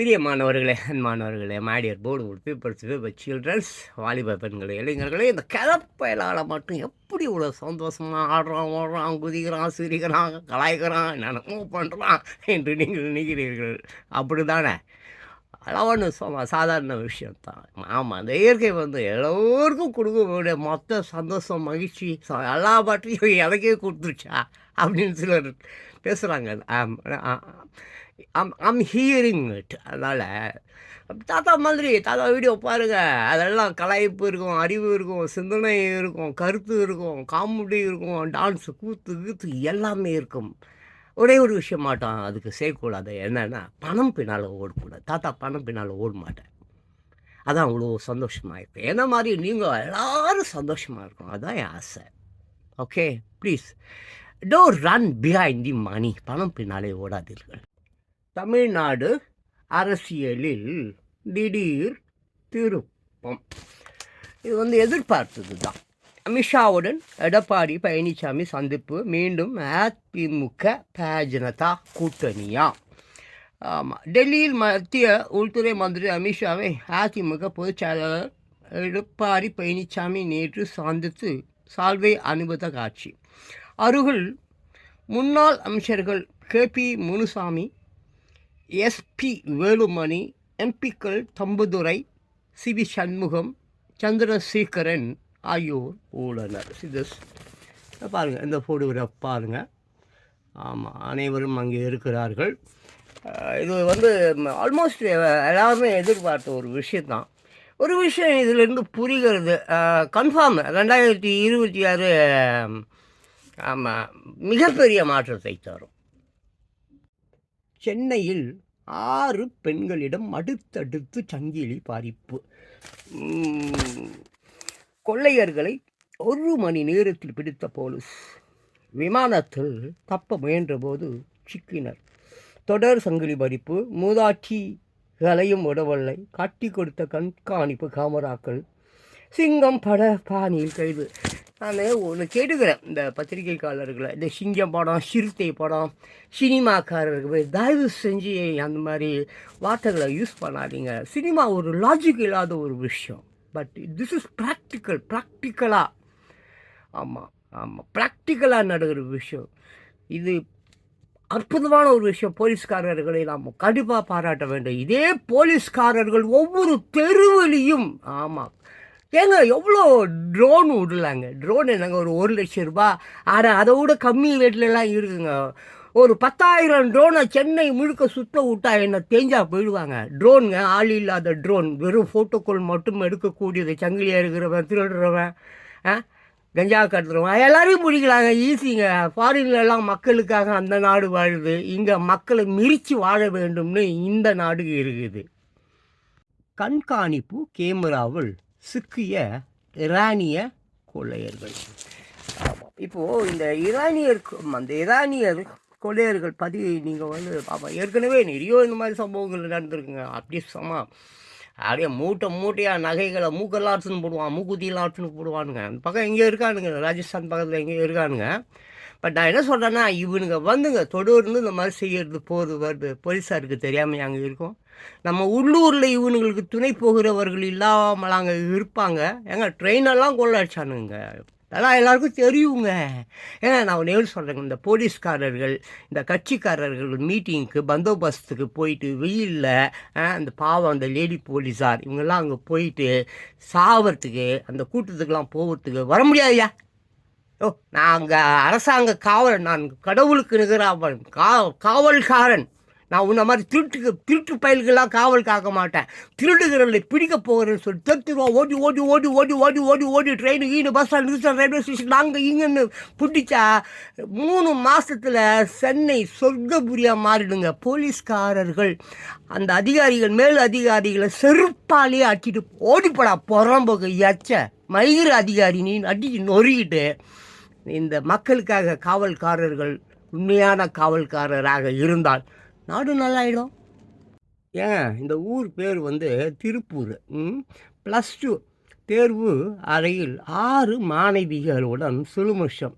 பிரியமானவர்களே அன்பானவர்களே மாடியர் போர்டு பீப்பிள்ஸ் பீப்பிள் சில்ட்ரன்ஸ் வாலிப பெண்களே இளைஞர்களே இந்த கிளப்பயலால் மட்டும் எப்படி இவ்வளோ சந்தோஷமாக ஆடுறான் ஓடுறான் குதிக்கிறான் சிரிக்கிறான் கலாய்க்கிறான் என்னென்னமோ பண்ணுறான் என்று நீங்கள் நினைக்கிறீர்கள். அப்படி தானே அளவான சும்மா சாதாரண விஷயம்தான். ஆமாம் அந்த இயற்கை வந்து எல்லோருக்கும் கொடுக்கக்கூடிய மொத்த சந்தோஷம் மகிழ்ச்சி எல்லா பாட்டையும் எனக்கே கொடுத்துருச்சா? அப்படின்னு சிலர் பேசுகிறாங்க ஐம் ஹியரிங் இட் அதனால் தாத்தா மாதிரி தாத்தா வீடியோ பாருங்கள் அதெல்லாம் கலாய்ப்பு இருக்கும் அறிவு இருக்கும் சிந்தனை இருக்கும் கருத்து இருக்கும் காமெடி இருக்கும் டான்ஸ் கூத்து கூத்து எல்லாமே இருக்கும். ஒரே ஒரு விஷயம் மாட்டோம் அதுக்கு செய்யக்கூடாது என்னென்னா பணம் பின்னால் ஓடக்கூடாது. தாத்தா பணம் பின்னால் ஓட மாட்டேன் அதான் அவ்வளோ சந்தோஷமாக இருக்கும். என்ன மாதிரி நீங்கள் எல்லாரும் சந்தோஷமாக இருக்கும். அதுதான் என் ஆசை. Okay please do run behind the money பணம் பின்னாலே ஓடாதீர்கள். தமிழ்நாடு அரசியலில் திடீர் திருப்பம். இது வந்து எதிர்பார்த்தது தான் அமித்ஷாவுடன் எடப்பாடி பழனிசாமி சந்திப்பு மீண்டும் அதிமுக பாஜனதா கூட்டணியா? ஆமாம் டெல்லியில் மத்திய உள்துறை மந்திரி அமித்ஷாவை அதிமுக பொதுச் செயலாளர் எடப்பாடி பழனிசாமி நேற்று சந்தித்து சால்வை அனுபத காட்சி. அருகில் முன்னாள் அமைச்சர்கள் K P Munusamy S P Velumani எம்பிக்கள் தம்புதுரை சி வி சண்முகம் சந்திரசேகரன் ஆகியோர் உள்ளனர். இது பாருங்கள் இந்த ஃபோட்டோகிராஃப் பாருங்கள் ஆமாம் அனைவரும் அங்கே இருக்கிறார்கள். இது வந்து ஆல்மோஸ்ட் எல்லாருமே எதிர்பார்த்த ஒரு விஷயந்தான் ஒரு விஷயம் இதிலிருந்து புரிகிறது. கன்ஃபார்ம் ரெண்டாயிரத்தி இருபத்தி ஆறு ஆமாம் மிகப்பெரிய மாற்றத்தை தரும். சென்னையில் ஆறு பெண்களிடம் அடுத்தடுத்து சங்கிலி பாதிப்பு. கொள்ளையர்களை ஒரு மணி நேரத்தில் பிடித்த போலீஸ் விமானத்தில் தப்ப முயன்றபோது சிக்கினர். தொடர் சங்கிலி பறிப்பு மூதாட்சிகளையும் உடவல்லை. காட்டி கொடுத்த கண்காணிப்பு காமராக்கள். சிங்கம் பட பாணியில் கைது. நான் ஒன்று கேட்டுக்கிறேன். இந்த பத்திரிகைக்காரர்களை. இந்த சிங்கம் படம் சிறுத்தை படம் சினிமாக்காரர்கள் தயவு செஞ்சு அந்த மாதிரி வார்த்தைகளை யூஸ் பண்ணாதீங்க. சினிமா ஒரு லாஜிக் இல்லாத ஒரு விஷயம். பட் திஸ் இஸ் ப்ராக்டிக்கல் ப்ராக்டிக்கலாக ஆமாம் ஆமாம் ப்ராக்டிக்கலாக நடக்கிற விஷயம். இது அற்புதமான ஒரு விஷயம். போலீஸ்காரர்களை நாம் கண்டிப்பாக பாராட்ட வேண்டும். இதே போலீஸ்காரர்கள் ஒவ்வொரு தெருவிலையும் ஆமாம் ஏங்க எவ்வளோ ட்ரோன் விடலாங்க? ட்ரோன் என்னங்க ஒரு ஒரு லட்சம் ரூபாய். ஆனால் அதை விட கம்மி ரேட்லலாம் இருக்குங்க. ஒரு பத்தாயிரம் ட்ரோனை சென்னை முழுக்க சுத்த விட்டா என்ன தேஞ்சா போயிடுவாங்க? ட்ரோனுங்க ஆள் இல்லாத ட்ரோன் வெறும் ஃபோட்டோக்கள் மட்டும் எடுக்கக்கூடியது. சங்கிலியாக இருக்கிறவன் திருடுறவன் ஆ? கஞ்சா கடத்துறவன் எல்லாரையும் பிடிக்கலாங்க ஈஸிங்க ஃபாரின்லலாம் மக்களுக்காக அந்த நாடு வாழுது. இங்கே மக்களை மிரித்து வாழ வேண்டும்னு இந்த நாடு இருக்குது. கண்காணிப்பு கேமராவில் சிக்கிய இரானிய கொள்ளையர்கள். ஆமாம் இப்போது இந்த ஈரானியர் அந்த ஈரானியர் கொள்ளையர்கள் பதிவு நீங்கள் வந்து பாப்பா ஏற்கனவே நிறைய இந்த மாதிரி சம்பவங்கள் நடந்திருக்குங்க. அப்படியே சமா அப்படியே மூட்டை மூட்டையாக நகைகளை மூக்கெல்லாம் அடிச்சுன்னு போடுவான் மூக்குத்தியெல்லாம் அடிச்சுன்னு போடுவானுங்க. அந்த பக்கம் எங்கேயோ இருக்கானுங்க ராஜஸ்தான் பக்கத்தில் எங்கேயோ இருக்கானுங்க. பட் நான் என்ன சொல்கிறேன்னா இவனுங்க வந்துங்க தொடர்ந்து இந்த மாதிரி செய்கிறது போகுது வருது. போலீஸாருக்கு தெரியாமல் அங்கே இருக்கும். நம்ம உள்ளூரில் இவனுங்களுக்கு துணை போகிறவர்கள் இல்லாமல் அங்கே இருப்பாங்க. ஏங்க ட்ரெயினெல்லாம் கொள்ளடிச்சானுங்க அதெல்லாம் எல்லாருக்கும் தெரியுங்க. ஏன்னா நான் ஒன்று சொல்கிறேங்க இந்த போலீஸ்காரர்கள் இந்த கட்சிக்காரர்கள் மீட்டிங்க்கு பந்தோபஸ்துக்கு போயிட்டு வெயிலில் அந்த பாவம் அந்த லேடி போலீஸார் இவங்கெல்லாம் அங்கே போயிட்டு சாவறதுக்கு அந்த கூட்டத்துக்கெலாம் போகிறதுக்கு வர முடியாதுயா ஓ நாங்கள் அரசாங்க காவல் நான் கடவுளுக்கு நிகராவன் கா காவல்காரன். நான் உன்ன மாதிரி திருட்டுக்கு திருட்டு பயல்கள்லாம் காவல் காக்க மாட்டேன். திருடுகிறவர்களை பிடிக்க போகிறேன்னு சொல்லி தத்துருவோம் ஓடி ஓடி ஓடி ஓடி ஓடி ஓடி ஓடி ட்ரெயின் ஈனு பஸ் ஸ்டாண்ட் நிறுத்தம் ரயில்வே ஸ்டேஷன் அங்கே இங்கேன்னு பிடிச்சா மூணு மாதத்தில் சென்னை சொர்க்கபுரியாக மாறிடுங்க. போலீஸ்காரர்கள் அந்த அதிகாரிகள் மேல் அதிகாரிகளை செருப்பாலேயே அடிச்சிட்டு ஓடிப்படா புறம்போக்கு எச்ச. மயிர அதிகாரி நீ அடிச்சு நொறுக்கிட்டு இந்த மக்களுக்காக காவல்காரர்கள் உண்மையான காவல்காரராக இருந்தால் நாடு நல்லாயிடும். ஏன்? இந்த ஊர் பேர் வந்து திருப்பூர். ப்ளஸ் டூ தேர்வு அறையில் ஆறு மாணவிகளுடன் சுழுமுஷம்.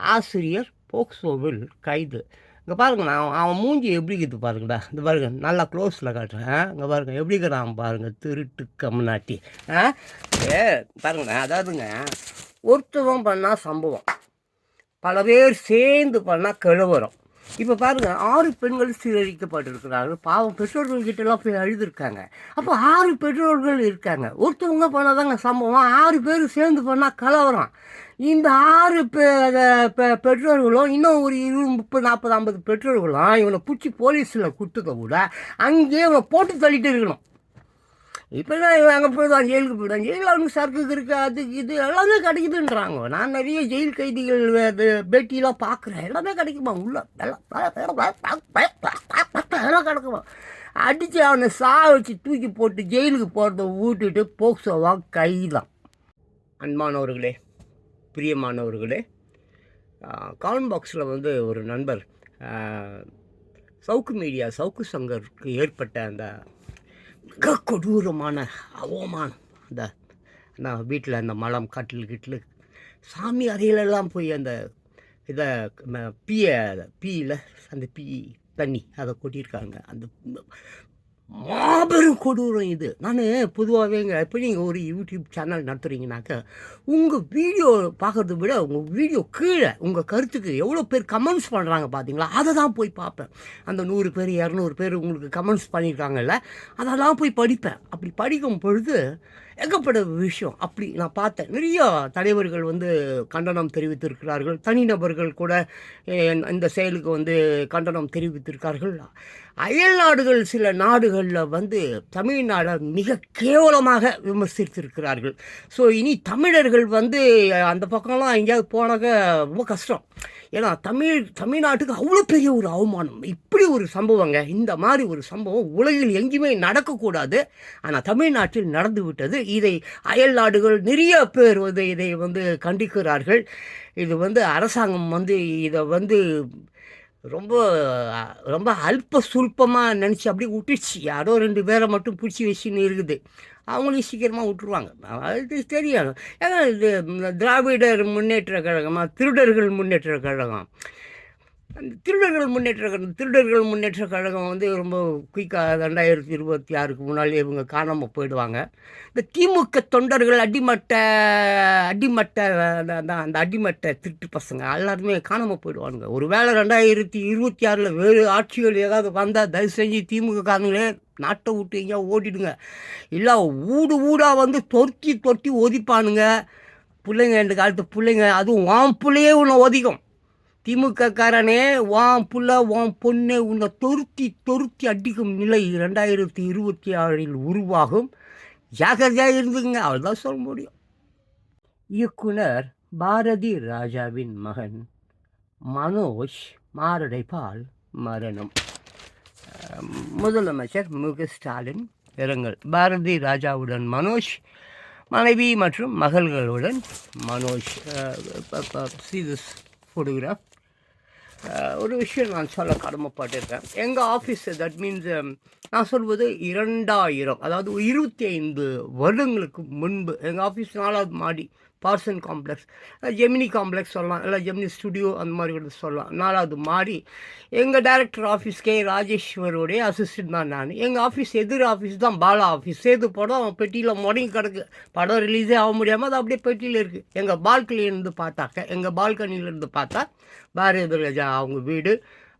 ஆசிரியர் போக்சோவில் கைது. இங்கே பாருங்க நான் அவன் மூஞ்சி எப்படி இருக்குது பாருங்கடா. இந்த பாருங்க நல்லா க்ளோஸில் காட்டுறேன். இங்கே பாருங்க எப்படி இருக்கிறான் பாருங்க திருட்டு கம்நாட்டி ஆ? ஏ பாருங்கண்ணா அதாவதுங்க ஒருத்தவன் பண்ணால் சம்பவம். பல பேர் சேர்ந்து பண்ணால் கிழவரம் இப்போ பாருங்கள் ஆறு பெண்கள் சீரழிக்கப்பட்டிருக்கிறார்கள் பாவம் பெற்றோர்கள் கிட்டலாம் போய் அழுதுருக்காங்க. அப்போ ஆறு பெற்றோர்கள் இருக்காங்க. ஒருத்தவங்க பண்ணால் தாங்க சம்பவம். ஆறு பேர் சேர்ந்து பண்ணால் கலவரம். இந்த ஆறு பெற்றோர்களும் இன்னும் ஒரு இருபது முப்பது நாற்பது ஐம்பது பெற்றோர்களும் இவனை பிடிச்சி போலீஸில் கொடுத்துக்க கூட அங்கேயே இவனை போட்டு தள்ளிட்டு இருக்கணும். இப்போ தான் அங்கே போய்தான் ஜெயிலுக்கு போயிடுவான். ஜெயிலில் அவனுக்கு சரக்கு இருக்குது அது இது எல்லாமே கிடைக்குதுன்றாங்க. நான் நிறைய ஜெயில் கைதிகள் அது பேட்டியெல்லாம் பார்க்குறேன். எல்லாமே கிடைக்குமா? உள்ள எல்லாம் கிடைக்குமா? அடித்து அவனை சா வச்சு தூக்கி போட்டு ஜெயிலுக்கு போகிறத ஊட்டிட்டு போக்சோவா கைதான். அன்பானவர்களே பிரியமானவர்களே காமெண்ட் பாக்ஸில் வந்து ஒரு நண்பர் சவுக்கு மீடியா சவுக்கு சங்கருக்கு ஏற்பட்ட அந்த மிக கொடூரமான அவமானம். அந்த நான் வீட்டில் அந்த மலம் கட்டில் கிட்டில் சாமி அறையிலெல்லாம் போய் அந்த இதை பீயை பீயில் அந்த பீ தண்ணி அதை கொட்டியிருக்காங்க. அந்த மாபெரும் கொடூரம் இது. நான் பொதுவாகவேங்க இப்போ நீங்கள் ஒரு யூடியூப் சேனல் நடத்துகிறீங்கனாக்க உங்கள் வீடியோ பார்க்கறத விட உங்கள் வீடியோ கீழே உங்கள் கருத்துக்கு எவ்வளோ பேர் கமெண்ட்ஸ் பண்ணுறாங்க பார்த்தீங்களா அதை தான் போய் பார்ப்பேன். அந்த நூறு பேர் இரநூறு பேர் உங்களுக்கு கமெண்ட்ஸ் பண்ணியிருக்காங்கல்ல அதெல்லாம் போய் படிப்பேன். அப்படி படிக்கும் பொழுது ஏகப்பட்ட விஷயம். அப்படி நான் பார்த்தேன். நிறைய தலைவர்கள் வந்து கண்டனம் தெரிவித்திருக்கிறார்கள். தனிநபர்கள் கூட இந்த செயலுக்கு வந்து கண்டனம் தெரிவித்திருக்கார்கள் அயல் நாடுகள் சில நாடுகளில் வந்து தமிழ்நாடை மிக கேவலமாக விமர்சித்திருக்கிறார்கள். ஸோ இனி தமிழர்கள் வந்து அந்த பக்கம்லாம் எங்கேயாவது போனாக்க ரொம்ப கஷ்டம். ஏன்னா தமிழ் தமிழ்நாட்டுக்கு அவ்வளோ பெரிய ஒரு அவமானம். இப்படி ஒரு சம்பவங்க இந்த மாதிரி ஒரு சம்பவம் உலகில் எங்கேயுமே நடக்கக்கூடாது. ஆனால் தமிழ்நாட்டில் நடந்து விட்டது இதை அயல் நாடுகள் நிறைய பேர் வந்து இதை வந்து கண்டிக்கிறார்கள். இது வந்து அரசாங்கம் வந்து இதை வந்து ரொம்ப ரொம்ப அல்ப சுல்பமாக நினச்சி அப்படியே விட்டுச்சு யாரோ ரெண்டு பேரை மட்டும் பிடிச்சி வச்சுன்னு இருக்குது. அவங்களையும் சீக்கிரமாக விட்டுருவாங்க. அது தெரியும் ஏன்னா இது திராவிடர் முன்னேற்ற கழகமாக திருடர்கள் முன்னேற்ற கழகம். அந்த திருடர்கள் முன்னேற்ற கழகம் திருடர்கள் முன்னேற்ற கழகம் வந்து ரொம்ப குயிக்காக ரெண்டாயிரத்தி இருபத்தி ஆறுக்கு முன்னாலே இவங்க காணாமல் போயிடுவாங்க. இந்த திமுக தொண்டர்கள் அடிமட்ட அடிமட்ட அந்த- அந்த அந்த அடிமட்ட திருட்டு பசங்க எல்லாருமே காணாமல் போயிடுவானுங்க. ஒரு வேளை ரெண்டாயிரத்தி இருபத்தி ஆறில் வேறு ஆட்சிகள் ஏதாவது வந்தால் தயவு செஞ்சு திமுக காரங்களே நாட்டை விட்டு எங்கேயா ஓடிடுங்க. இல்லை ஊடு ஊடாக வந்து தொர்த்தி தொட்டி ஒதிப்பானுங்க பிள்ளைங்க ரெண்டு காலத்து பிள்ளைங்க அதுவும் வான் பிள்ளையே உன்னை ஒதிக்கும் திமுகக்காரனே வான் புள்ள வான் பொண்ணு உன்னை தொருத்தி தொருத்தி அடிக்கும் நிலை ரெண்டாயிரத்தி இருபத்தி ஆறில் உருவாகும். ஜாகிரதையாக இருந்துங்க அவ்வளோதான் சொல்ல முடியும். இயக்குனர் பாரதி ராஜாவின் மகன் மனோஜ் மாரடைப்பால் மரணம். முதலமைச்சர் மு. க. ஸ்டாலின் இரங்கல். பாரதி ராஜாவுடன் மனோஜ் மனைவி மற்றும் மகள்களுடன் மனோஜ். சி ஃபோட்டோகிராஃப் ஒரு விஷயம் நான் சொல்ல கடமைப்பட்டிருக்கேன். எங்கள் ஆஃபீஸ் தட் மீன்ஸ் நான் சொல்வது இரண்டாயிரம் அதாவது இருபத்தி ஐந்து வருடங்களுக்கு முன்பு எங்கள் ஆஃபீஸ் நாலாவது மாடி பார்சன் காம்ப்ளெக்ஸ் ஜெமினி காம்ப்ளெக்ஸ் சொல்லலாம். இல்லை ஜெமினி ஸ்டுடியோ அந்த மாதிரி கூட சொல்லலாம். நாலாவது மாடி எங்கள் டைரக்டர் ஆஃபீஸ் கே ராஜேஸ்வருடைய அசிஸ்டன்ட் தான் நான். எங்கள் ஆஃபீஸ் எதிர் ஆஃபீஸ் தான் பாலா ஆஃபீஸ் சேது படம் பெட்டியில் முடங்கி கிடக்கு. படம் ரிலீஸே ஆக முடியாமல் அது அப்படியே பெட்டியில் இருக்குது எங்கள் பால்கனியிலேருந்து பார்த்தாக்க எங்கள் பால்கனியிலேருந்து பார்த்தா பாரதி ராஜா அவங்க வீடு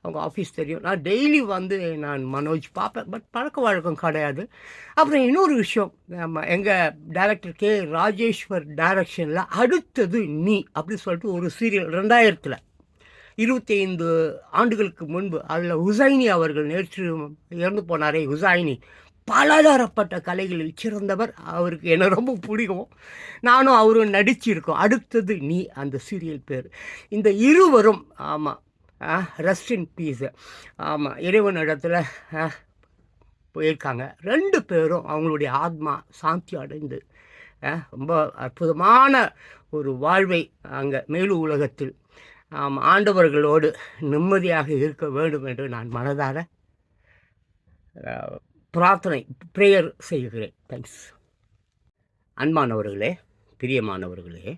அவங்க ஆஃபீஸ் தெரியும். நான் டெய்லி வந்து நான் மனோஜ் பார்ப்பேன். பட் பழக்க வழக்கம் கிடையாது. அப்புறம் இன்னொரு விஷயம். நம்ம எங்கள் டைரக்டர் கே ராஜேஸ்வர் டைரக்ஷனில் அடுத்தது நீ அப்படின்னு சொல்லிட்டு ஒரு சீரியல் ரெண்டாயிரத்தில் இருபத்தி ஐந்து ஆண்டுகளுக்கு முன்பு அதில் ஹுசைனி அவர்கள் நேற்று இறந்து போனாரே ஹுசைனி. பலதரப்பட்ட கலைகளில் சிறந்தவர். அவருக்கு என்ன ரொம்ப பிடிக்கும். நானும் அவரும் நடிச்சிருக்கோம். அடுத்தது நீ அந்த சீரியல் பேர். இந்த இருவரும் ஆமாம் ரெஸ்ட் இன் பீஸு ஆமாம் இறைவன் இடத்துல போயிருக்காங்க. ரெண்டு பேரும் அவங்களுடைய ஆத்மா சாந்தி அடைந்து ரொம்ப அற்புதமான ஒரு வாழ்வை அங்கே மேலு உலகத்தில் ஆண்டவர்களோடு நிம்மதியாக இருக்க வேண்டும் என்று நான் மனதார பிரார்த்தனை ப்ரேயர் செய்கிறேன். தேங்க்ஸ் அன்பானவர்களே பிரியமானவர்களே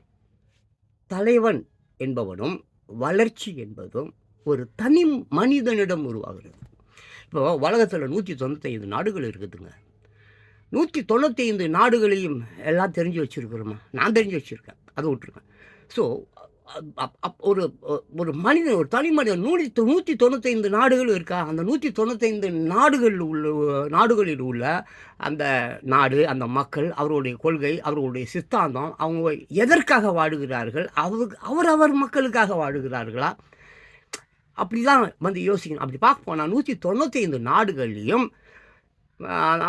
தலைவன் என்பவனும் வளர்ச்சி என்பதும் ஒரு தனி மனிதனிடம் உருவாகிறது. இப்போ உலகத்தில் நூற்றி தொண்ணூத்தைந்து நாடுகள் இருக்குதுங்க. நூற்றி தொண்ணூத்தைந்து நாடுகளையும் எல்லாம் தெரிஞ்சு வச்சுருக்கிறோமா? நான் தெரிஞ்சு வச்சுருக்கேன். அதை விட்டுருக்கேன் ஸோ ஒரு ஒரு மனிதன் ஒரு தனி மனிதன் நூற்றி நூற்றி தொண்ணூத்தைந்து நாடுகள் இருக்கா? அந்த நூற்றி தொண்ணூத்தைந்து நாடுகளில் உள்ள நாடுகளில் உள்ள அந்த நாடு அந்த மக்கள் அவருடைய கொள்கை அவர்களுடைய சித்தாந்தம் அவங்க எதற்காக வாழுகிறார்கள்? அவருக்கு அவர் அவர் மக்களுக்காக வாழுகிறார்களா? அப்படி தான் வந்து யோசிக்கணும். அப்படி பார்க்க போனால் நூற்றி தொண்ணூற்றி ஐந்து நாடுகள்லேயும்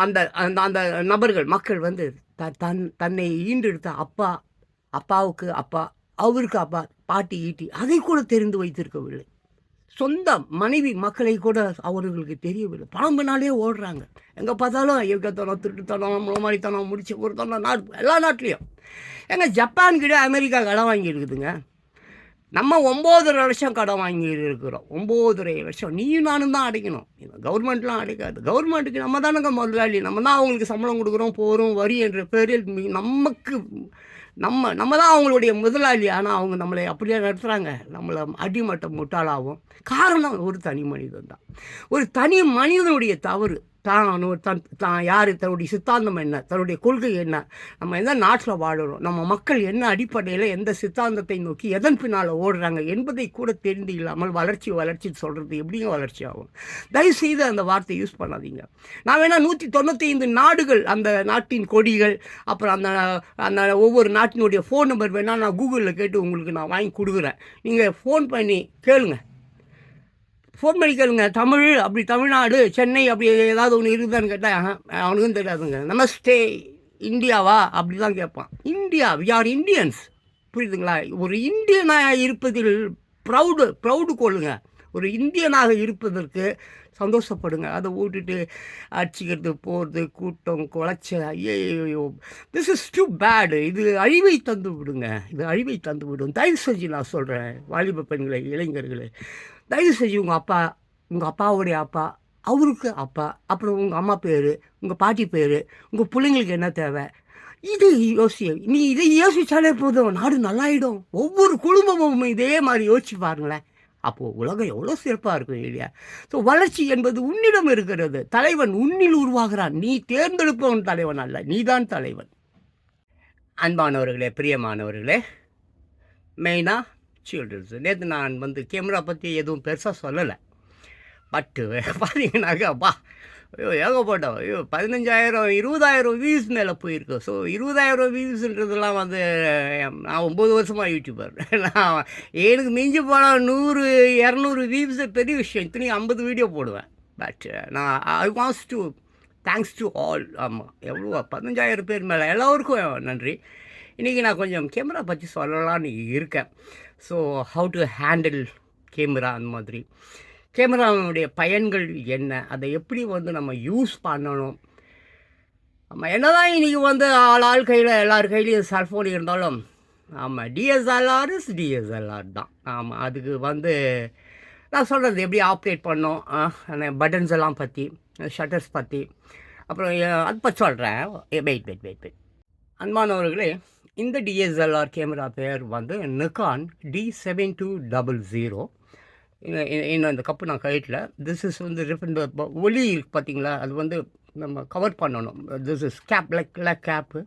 அந்த அந்த அந்த நபர்கள் மக்கள் வந்து த தன் தன்னை ஈண்டெடுத்த அப்பா அப்பாவுக்கு அப்பா அவருக்கு அப்பா பாட்டி ஈட்டி அதை கூட தெரிந்து வைத்திருக்கவில்லை. சொந்த மனைவி மக்களை கூட அவர்களுக்கு தெரியவில்லை. பழம்புனாலே ஓடுறாங்க. எங்கே பார்த்தாலும் இயக்கத்தனம் திருட்டுத்தனம் முளமாரித்தனம் முடிச்ச ஒருத்தனம் நாடு எல்லா நாட்டிலையும். எங்கள் ஜப்பான் கிட்ட அமெரிக்கா கடன் வாங்கி இருக்குதுங்க நம்ம ஒம்போதரை வருஷம் கடன் வாங்கி இருக்கிறோம் ஒம்போதரை வருஷம். நீயும் நானும் தான் அடைக்கணும். கவர்மெண்ட்லாம் அடைக்காது. கவர்மெண்ட்டுக்கு நம்ம தானங்க முதலாளி. நம்ம தான் அவங்களுக்கு சம்பளம் கொடுக்குறோம் போகிறோம் வரி என்ற பேரில் நமக்கு நம்ம நம்ம தான் அவங்களுடைய முதலாளி. ஆனால் அவங்க நம்மளை அப்படியே நடத்துகிறாங்க நம்மளை அடிமட்டம் முட்டாளாகவும். காரணம் ஒரு தனி மனிதன் தான். ஒரு தனி மனிதனுடைய தவறு. தான் ஒரு தன் தான் யார் தன்னுடைய சித்தாந்தம் என்ன? தன்னுடைய கொள்கை என்ன? நம்ம எந்த நாட்டில் வாழுறோம் நம்ம மக்கள் என்ன அடிப்படையில் எந்த சித்தாந்தத்தை நோக்கி எதன் பின்னால் ஓடுறாங்க என்பதை கூட தெரிந்து இல்லாமல் வளர்ச்சி வளர்ச்சி சொல்கிறது எப்படியும் வளர்ச்சி ஆகும்? தயவுசெய்து அந்த வார்த்தையை யூஸ் பண்ணாதீங்க. நான் வேணால் நூற்றி தொண்ணூற்றி ஐந்து நாடுகள் அந்த நாட்டின் கொடிகள் அப்புறம் அந்த அந்த ஒவ்வொரு நாட்டினுடைய ஃபோன் நம்பர் வேணால் நான் கூகுளில் கேட்டு உங்களுக்கு நான் வாங்கி கொடுக்குறேன். நீங்கள் ஃபோன் பண்ணி கேளுங்கள் ஃபோன் பண்ணி கேளுங்க தமிழ் அப்படி தமிழ்நாடு சென்னை அப்படி ஏதாவது ஒன்று இருக்குதான்னு கேட்டால் அவனுக்கும் தெரியாதுங்க. நமஸ்தே இந்தியாவா? அப்படி தான் கேட்பான். இந்தியா வி ஆர் இந்தியன்ஸ் புரியுதுங்களா? ஒரு இந்தியனாக இருப்பதில் ப்ரௌடு ப்ரௌடு கொள்ளுங்க. ஒரு இந்தியனாக இருப்பதற்கு சந்தோஷப்படுங்க. அதை ஓட்டிட்டு அடிச்சுக்கிறது போகிறது கூட்டம் குலைச்ச ஐயோ திஸ் இஸ் டூ பேடு இது அழிவை தந்து விடுங்க இது அழிவை தந்து விடும் தயவு செஞ்சு நான் சொல்கிறேன் வாலிப பெண்களை இளைஞர்களே. தயவு செஞ்சு உங்கள் அப்பா உங்கள் அப்பாவுடைய அப்பா அவருக்கு அப்பா அப்புறம் உங்கள் அம்மா பேர் உங்கள் பாட்டி பேர் உங்கள் பிள்ளைங்களுக்கு என்ன தேவை? இது யோசி நீ இதை யோசித்தாலே போதும். நாடு நல்லாயிடும். ஒவ்வொரு குடும்பமும் இதே மாதிரி யோசிச்சு பாருங்களேன். அப்போது உலகம் எவ்வளோ சிறப்பாக இருக்கும் இல்லையா? ஸோ வளர்ச்சி என்பது உன்னிடம் இருக்கிறது. தலைவன் உன்னில் உருவாகிறான். நீ தேர்ந்தெடுப்பவன் தலைவன் அல்ல. நீதான் தலைவன். அன்பானவர்களே பிரியமானவர்களே மெயினாக சில்ட்ரன்ஸ் நேற்று நான் வந்து கேமரா பற்றி எதுவும் பெருசாக சொல்லலை. பட்டு பார்த்தீங்கன்னாக்கா அப்பா ஐயோ ஏகப்பட்ட ஐயோ பதினஞ்சாயிரம் இருபதாயிரம் வியூஸ் மேலே போயிருக்கு. ஸோ இருபதாயிரம் வியூஸ்ன்றதெல்லாம் வந்து நான் ஒம்பது வருஷமாக யூடியூபர் நான் எனக்கு மிஞ்சி போனால் நூறு இரநூறு வியூஸ் பெரிய விஷயம். இத்தனையும் ஐம்பது வீடியோ போடுவேன். பட் நான் I wants to thanks to all ஆமாம் எவ்வளோ பதினஞ்சாயிரம் பேர் மேலே. எல்லோருக்கும் நன்றி. இன்றைக்கி நான் கொஞ்சம் கேமரா பற்றி சொல்லலான்னு இருக்கேன். So how to handle camera அந்த மாதிரி. கேமராவுடைய பயன்கள் என்ன? அதை எப்படி வந்து நம்ம யூஸ் பண்ணணும்? நம்ம என்னதான் இன்றைக்கி வந்து ஆள் ஆள் கையில் எல்லார் கையிலையும் செல்ஃபோன் இருந்தாலும் ஆமாம் டிஎஸ்எல்ஆர் இஸ் டிஎஸ்எல்ஆர் தான். ஆமாம் அதுக்கு வந்து நான் சொல்கிறது எப்படி ஆப்ரேட் பண்ணோம் அந்த பட்டன்ஸ் எல்லாம் பற்றி ஷட்டர்ஸ் பற்றி அப்புறம் அது பற்றி சொல்கிறேன் வெயிட் வெயிட் வெயிட் வெயிட் அன்பானவர்களே இந்த டிஎஸ்எல்ஆர் கேமரா பேர் வந்து Nikon D seven two double zero இன்னும் இந்த கப்பு நான் கைட்டில் திஸ் இஸ் வந்து ரிஃபண்ட் இந்த ஒலி பார்த்தீங்களா அது வந்து நம்ம கவர் பண்ணணும். This is cap like like cap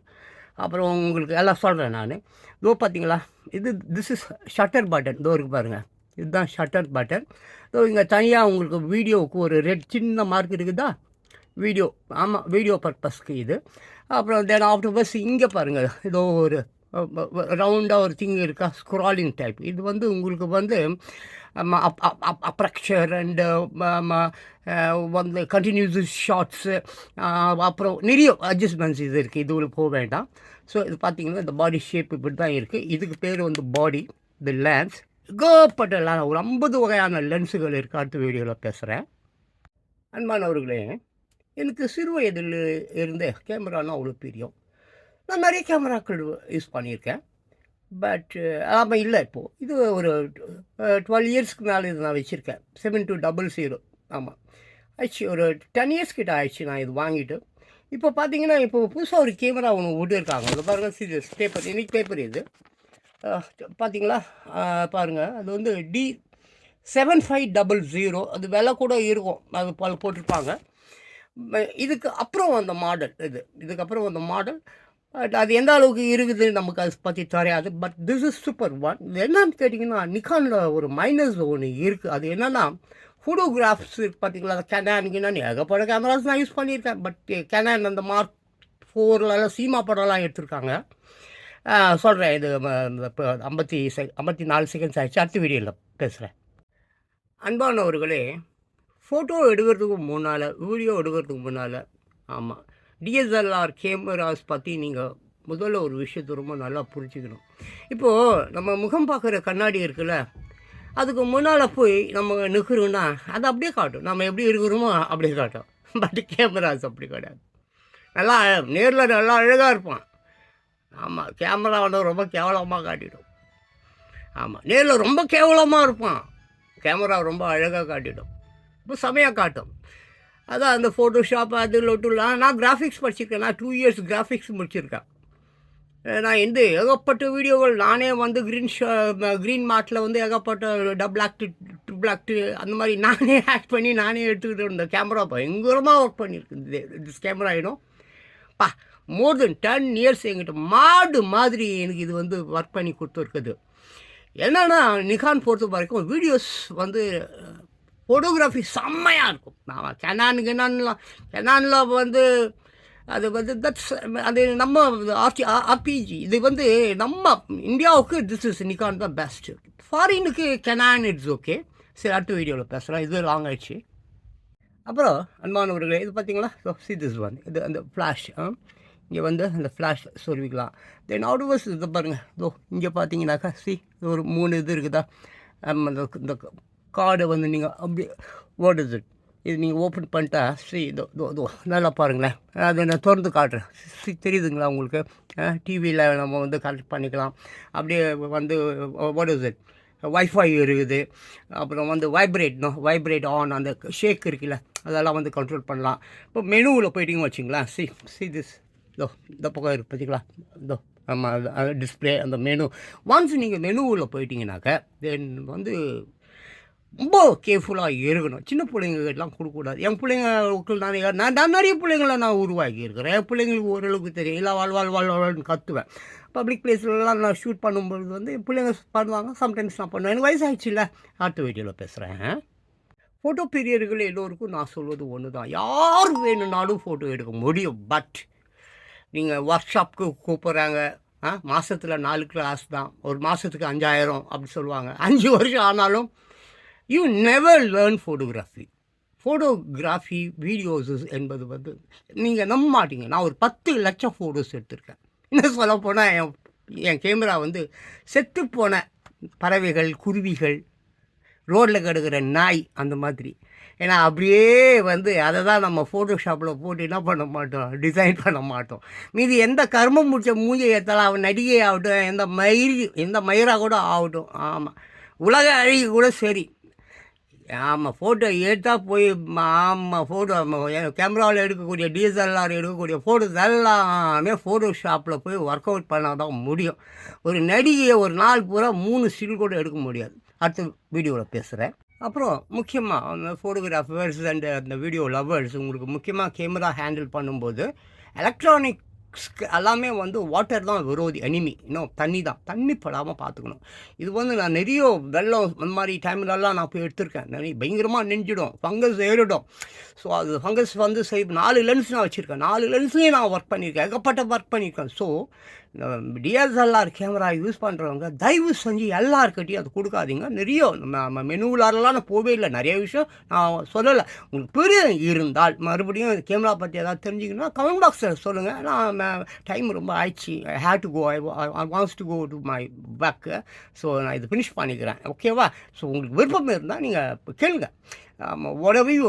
அப்புறம் உங்களுக்கு எல்லாம் சொல்கிறேன் நான். இதோ பார்த்தீங்களா இது திஸ் இஸ் ஷட்டர் பட்டன் இதோ இருக்கு பாருங்கள் இதுதான் ஷட்டர் பட்டன் ஸோ இங்கே தனியாக உங்களுக்கு வீடியோவுக்கு ஒரு ரெட் சின்ன மார்க் இருக்குதா? வீடியோ ஆமாம் வீடியோ பர்பஸ்க்கு இது. அப்புறம் தென் ஆஃப்டர் பஸ் இங்கே பாருங்கள் ஏதோ ஒரு ரவுண்டாக ஒரு திங் இருக்கா? ஸ்க்ராலிங் டைப் இது வந்து உங்களுக்கு வந்து அப்ரக்சர் அண்டு வந்து கண்டினியூஸ் ஷார்ட்ஸு அப்புறம் நிறைய அட்ஜஸ்ட்மெண்ட்ஸ் இது இருக்குது இது போக வேண்டாம். ஸோ இது பார்த்தீங்கன்னா இந்த பாடி ஷேப் இப்படி தான் இருக்குது இதுக்கு பேர் வந்து பாடி தி லென்ஸ் ஏகப்பட்ட ஒரு ஐம்பது வகையான லென்ஸுகள் இருக்குது அடுத்த வீடியோவில் பேசுகிறேன் அன்பானவர்களே எனக்கு சிறு வயதில் இருந்தே கேமரானா அவ்வளோ பிரியம். நான் நிறைய கேமராக்கள் யூஸ் பண்ணியிருக்கேன். பட் ஆமாம் இல்லை இப்போது இது ஒரு டுவெல் இயர்ஸ்க்கு மேலே இது நான் வச்சுருக்கேன். செவன் டூ டபுள் ஜீரோ ஆமாம் ஆயிடுச்சு ஒரு டென் இயர்ஸ் கிட்ட ஆயிடுச்சு நான் இது வாங்கிட்டு. இப்போ பார்த்தீங்கன்னா இப்போ புதுசாக ஒரு கேமரா ஒன்று விட்டுருக்காங்க. அது பாருங்கள் சீரியஸ் பேப்பர் இன்னைக்கு பேப்பர் இது. பார்த்தீங்களா பாருங்கள் அது வந்து D seven five double zero அது விலை கூட இருக்கும். அது போட்டிருப்பாங்க. இதுக்கு அப்புறம் அந்த மாடல் இது. இதுக்கப்புறம் அந்த மாடல் பட் அது எந்த அளவுக்கு இருக்குது நமக்கு அதை பற்றி தெரியாது. But this is super one என்னன்னு கேட்டிங்கன்னா நிக்கானில் ஒரு மைனஸ் ஒன்று இருக்குது அது என்னென்னா ஃபோட்டோகிராஃப்ஸ் பார்த்தீங்களா அந்த கேனான் ஏகப்பட கேமராஸ் நான் யூஸ் பண்ணியிருக்கேன். பட் கெனான் அந்த மார்க் ஃபோர்லலாம் சீமா படம்லாம் எடுத்திருக்காங்க. சொல்கிறேன் இது இந்த இப்போ ஐம்பத்தி செ ஐம்பத்தி நாலு செகண்ட்ஸ் ஆகிடுச்சு அடுத்த வீடியோவில் பேசுகிறேன் அன்பானவர்களே ஃபோட்டோ எடுக்கிறதுக்கு முன்னால் வீடியோ எடுக்கிறதுக்கு முன்னால் ஆமாம் டிஎஸ்எல்ஆர் கேமராஸ் பற்றி நீங்கள் முதல்ல ஒரு விஷயத்தை ரொம்ப நல்லா புரிஞ்சுக்கணும். இப்போது நம்ம முகம் பார்க்குற கண்ணாடி இருக்குல்ல அதுக்கு முன்னால் போய் நம்ம நிற்கிறோன்னா அது அப்படியே காட்டும். நம்ம எப்படி இருக்கிறோமோ அப்படியே காட்டும். பட் கேமராஸ் அப்படி கிடையாது. நல்லா நேரில் நல்லா அழகாக இருப்பான். ஆமாம் கேமரா வந்து ரொம்ப கேவலமாக காட்டிடும். ஆமாம் நேரில் ரொம்ப கேவலமாக இருப்பான். கேமரா ரொம்ப அழகாக காட்டிடும். இப்போ செமையாக காட்டும். அதான் அந்த ஃபோட்டோஷாப் அது லொட்டுலாம் நான் கிராஃபிக்ஸ் படிச்சிருக்கேன். நான் டூ இயர்ஸ் கிராஃபிக்ஸ் முடிச்சிருக்கேன். நான் எந்த ஏகப்பட்ட வீடியோகள் நானே வந்து க்ரீன் க்ரீன் மார்ட்டில் வந்து ஏகப்பட்ட டபுள் ஆக்டு ட்ரிபிள் ஆக்டு அந்த மாதிரி நானே ஆக்ட் பண்ணி நானே எடுத்துக்கிட்டு இருந்தேன் கேமரா பயங்கரமாக ஒர்க் பண்ணியிருக்கேன் திஸ் கேமரா ஆகிடும் பா மோர் தென் டென் இயர்ஸ் எங்கிட்ட மாடு மாதிரி எனக்கு இது வந்து ஒர்க் பண்ணி கொடுத்துருக்குது. என்னென்னா நிகான் பொறுத்த வரைக்கும் வீடியோஸ் வந்து ஃபோட்டோகிராஃபி செம்மையாக இருக்கும். நான் கெனான் கெனான்லாம் கெனானில் வந்து அது வந்து தட்ஸ் அது நம்ம ஆர்டி ஆர்பிஜி இது வந்து நம்ம இந்தியாவுக்கு திஸ் இஸ் நிகான் தான் பெஸ்ட் ஃபாரினுக்கு கெனான் இட்ஸ் ஓகே சரி அடுத்த வீடியோவில் பேசுகிறேன் இது லாங் ஆயிடுச்சு. அப்புறம் அன்பானவர்களே இது பார்த்தீங்களா சி திஸ் ஒன் இது அந்த ஃப்ளாஷ் இங்கே வந்து அந்த ஃப்ளாஷ் சொருவிக்கலாம் தென் அவுட்வர்ஸ் இதை பாருங்கள் இதோ இங்கே பார்த்தீங்கன்னாக்கா சி ஒரு மூணு இது இருக்குதா? அந்த இந்த கார்டை வந்து நீங்கள் அப்படி ஓடுது. இது நீங்கள் ஓப்பன் பண்ணிட்டா ஸ்ரீ இதோ இதோ இதோ நல்லா பாருங்களேன். அதை நான் திறந்து காட்டுறேன். ஸ்ரீ தெரியுதுங்களா உங்களுக்கு? டிவியில் நம்ம வந்து கனெக்ட் பண்ணிக்கலாம். அப்படியே வந்து ஓடுது. வைஃபை இருக்குது. அப்புறம் வந்து வைப்ரேட்னும் வைப்ரேட் ஆன் அந்த ஷேக் இருக்குல்ல அதெல்லாம் வந்து கண்ட்ரோல் பண்ணலாம். இப்போ மெனுவில் போயிட்டீங்கன்னு வச்சுங்களேன். சி சி திஸ் இதோ இந்த பக்கம் இருக்கு பார்த்தீங்களா இதோ ஆமாம் டிஸ்பிளே அந்த மெனு ஒன்ஸ் நீங்கள் மெனுவில் போயிட்டீங்கனாக்க தென் வந்து ரொம்ப கேர்ஃபுல்லாக இருக்கணும். சின்ன பிள்ளைங்ககிட்டலாம் கொடுக்கக்கூடாது. என் பிள்ளைங்களுக்கு நிறைய நான் நான் நிறைய பிள்ளைங்கள நான் உருவாக்கி இருக்கிறேன் என் பிள்ளைங்களுக்கு ஓரளவுக்கு தெரியும். இல்லை வாழ் வாழ் வாழ் வாழ்ன்னு கத்துவேன். பப்ளிக் பிளேஸ்லலாம் நான் ஷூட் பண்ணும்பொழுது வந்து என் பிள்ளைங்க பண்ணுவாங்க. சம்டைம்ஸ் நான் பண்ணுவேன். எனக்கு வயசாகிடுச்சு இல்லை ஆட்டு வீடியோவில் பேசுகிறேன் ஃபோட்டோ பீரியர்கள் எல்லோருக்கும் நான் சொல்வது ஒன்று தான் யார் வேணும்னாலும் ஃபோட்டோ எடுக்க முடியும். பட் நீங்கள் ஒர்க் ஷாப்புக்கு கூப்பிட்றாங்க. ஆ? மாதத்தில் நாலு கிளாஸ் தான். ஒரு மாதத்துக்கு அஞ்சாயிரம் அப்படி சொல்லுவாங்க. அஞ்சு வருஷம் ஆனாலும் you never learn photography photography videos என்பது வந்து நீங்கள் நம்ப மாட்டீங்க நான் ஒரு பத்து லட்சம் ஃபோட்டோஸ் எடுத்திருக்கேன். இன்னும் சொல்ல போனால் என் என் கேமரா வந்து செத்துப்போன போன பறவைகள் குருவிகள் ரோட்டில் கிடக்கிற நாய் அந்த மாதிரி. ஏன்னா அப்படியே வந்து அதை தான் நம்ம ஃபோட்டோஷாப்பில் போட்டு என்ன பண்ண மாட்டோம்? டிசைன் பண்ண மாட்டோம். மீதி எந்த கர்மம் முடிச்ச மூஞ்சை ஏற்றாலும் அவன் நடிகை ஆகட்டும் எந்த மயிர் எந்த மயிராக கூட ஆகட்டும். ஆமாம் உலக அழகி கூட சரி. ஆமாம் ஃபோட்டோ எடுத்தால் போய் ஆமாம் ஃபோட்டோ கேமராவில் எடுக்கக்கூடிய டிஎஸ்எல்ஆர் எடுக்கக்கூடிய ஃபோட்டோஸ் எல்லாமே ஃபோட்டோ ஷாப்பில் போய் ஒர்க் அவுட் பண்ணால் தான் முடியும். ஒரு நடிகையை ஒரு நாள் பூரா மூணு ஸ்டில் கூட எடுக்க முடியாது. அடுத்த வீடியோவில் பேசுகிறேன் அப்புறம் முக்கியமாக அந்த ஃபோட்டோகிராஃபர்ஸ் அண்ட் அந்த வீடியோ லவ்வர்ஸ் உங்களுக்கு முக்கியமாக கேமரா ஹேண்டில் பண்ணும்போது எலக்ட்ரானிக் எல்லாமே வந்து வாட்டர் தான் விரோதி எனிமி இன்னும் தண்ணி தான். தண்ணி படாமல் பார்த்துக்கணும் இது வந்து நான் நிறைய வெள்ளம் அந்த மாதிரி டைம்லலாம் நான் போய் எடுத்திருக்கேன். நிறைய பயங்கரமாக நெஞ்சிடும் ஃபங்கஸ் ஏறிடும். ஸோ அது ஃபங்கஸ் வந்து செய் நாலு லென்ஸ் நான் வச்சுருக்கேன். நாலு லென்ஸ்லேயும் நான் ஒர்க் பண்ணியிருக்கேன் ஏகப்பட்ட ஒர்க் பண்ணியிருக்கேன் ஸோ டிஎஸ்எல்ஆர் கேமரா யூஸ் பண்ணுறவங்க தயவு செஞ்சு எல்லாருக்கிட்டையும் அது கொடுக்காதீங்க. நிறைய நம்ம நம்ம மெனுவிலாரெலாம் நான் போகவே இல்லை. நிறைய விஷயம் நான் சொல்லலை. உங்களுக்கு பெரிய இருந்தால் மறுபடியும் கேமரா பற்றி ஏதாவது தெரிஞ்சுக்கணும்னா கமெண்ட் பாக்ஸில் சொல்லுங்கள் நான் டைம் ரொம்ப ஆயிடுச்சு. I have to go I wants to go to my back so நான் இது ஃபினிஷ் பண்ணிக்கிறேன். ஓகேவா ஸோ உங்களுக்கு விருப்பம் இருந்தால் நீங்கள் கேளுங்கள் கேளுங்க whatever you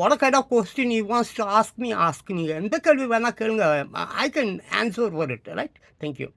what kind of question you wants to ask me ask me எந்த கேள்வி வேணால் கேளுங்க I can answer for it right thank you